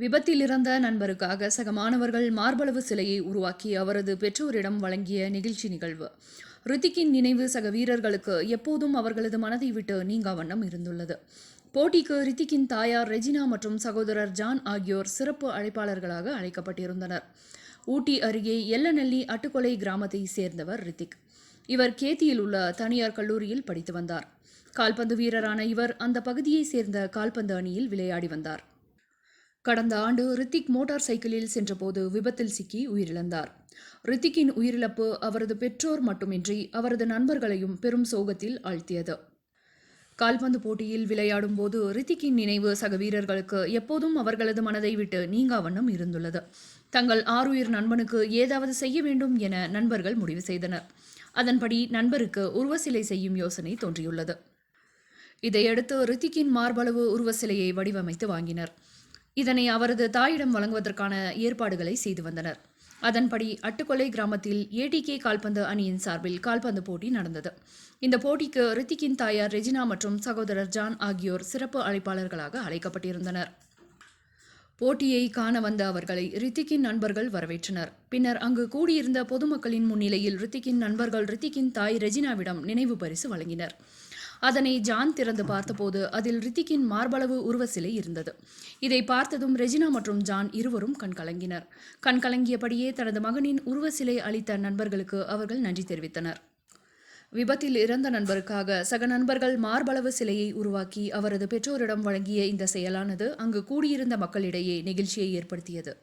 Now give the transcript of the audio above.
விபத்தில் இறந்த நண்பருக்காக சக மாணவர்கள் மார்பளவு சிலையை உருவாக்கி அவரது பெற்றோரிடம் வழங்கிய நிகழ்ச்சி நிகழ்வு. ரித்திக்கின் நினைவு சக வீரர்களுக்கு எப்போதும் அவர்களது மனதை விட்டு நீங்கா வண்ணம் இருந்துள்ளது. போட்டிக்கு ரித்திக்கின் தாயார் ரெஜினா மற்றும் சகோதரர் ஜான் ஆகியோர் சிறப்பு அழைப்பாளர்களாக அழைக்கப்பட்டிருந்தனர். ஊட்டி அருகே எல்லநெல்லி அட்டுக்கொலை கிராமத்தை சேர்ந்தவர் ரித்திக். இவர் கேத்தியில் உள்ள தனியார் கல்லூரியில் படித்து வந்தார். கால்பந்து வீரரான இவர் அந்த பகுதியைச் சேர்ந்த கால்பந்து அணியில் விளையாடி வந்தார். கடந்த ஆண்டு ரித்திக் மோட்டார் சைக்கிளில் சென்றபோது விபத்தில் சிக்கி உயிரிழந்தார். ரித்திக்கின் உயிரிழப்பு அவரது பெற்றோர் மட்டுமின்றி அவரது நண்பர்களையும் பெரும் சோகத்தில் ஆழ்த்தியது. கால்பந்து போட்டியில் விளையாடும் போது ரித்திக்கின் நினைவு சக வீரர்களுக்கு எப்போதும் அவர்களது மனதை விட்டு நீங்கா வண்ணம் இருந்துள்ளது. தங்கள் ஆறுயிர் நண்பனுக்கு ஏதாவது செய்ய வேண்டும் என நண்பர்கள் முடிவு செய்தனர். அதன்படி நண்பருக்கு உருவசிலை செய்யும் யோசனை தோன்றியுள்ளது. இதையடுத்து ரித்திக்கின் மார்பளவு உருவசிலையை வடிவமைத்து வாங்கினர். இதனை அவரது தாயிடம் வழங்குவதற்கான ஏற்பாடுகளை செய்து வந்தனர். அதன்படி அட்டுக்கொலை கிராமத்தில் ஏடிகே கால்பந்து அணியின் சார்பில் கால்பந்து போட்டி நடந்தது. இந்த போட்டிக்கு ரித்திக்கின் தாயார் ரெஜினா மற்றும் சகோதரர் ஜான் ஆகியோர் சிறப்பு அழைப்பாளர்களாக அழைக்கப்பட்டிருந்தனர். போட்டியை காண வந்த அவர்களை ரித்திக்கின் நண்பர்கள் வரவேற்றனர். பின்னர் அங்கு கூடியிருந்த பொதுமக்களின் முன்னிலையில் ரித்திக்கின் நண்பர்கள் ரித்திக்கின் தாய் ரெஜினாவிடம் நினைவு பரிசு வழங்கினர். அதனை ஜான் திறந்து பார்த்தபோது அதில் ரித்திக்கின் மார்பளவு உருவ சிலை இருந்தது. இதை பார்த்ததும் ரெஜினா மற்றும் ஜான் இருவரும் கண்கலங்கினர் கண்கலங்கியபடியே தனது மகனின் உருவ சிலை அளித்த நண்பர்களுக்கு அவர்கள் நன்றி தெரிவித்தனர். விபத்தில் இறந்த நண்பருக்காக சக நண்பர்கள் மார்பளவு சிலையை உருவாக்கி அவரது பெற்றோரிடம் வழங்கிய இந்த செயலானது அங்கு கூடியிருந்த மக்களிடையே நெகிழ்ச்சியை ஏற்படுத்தியது.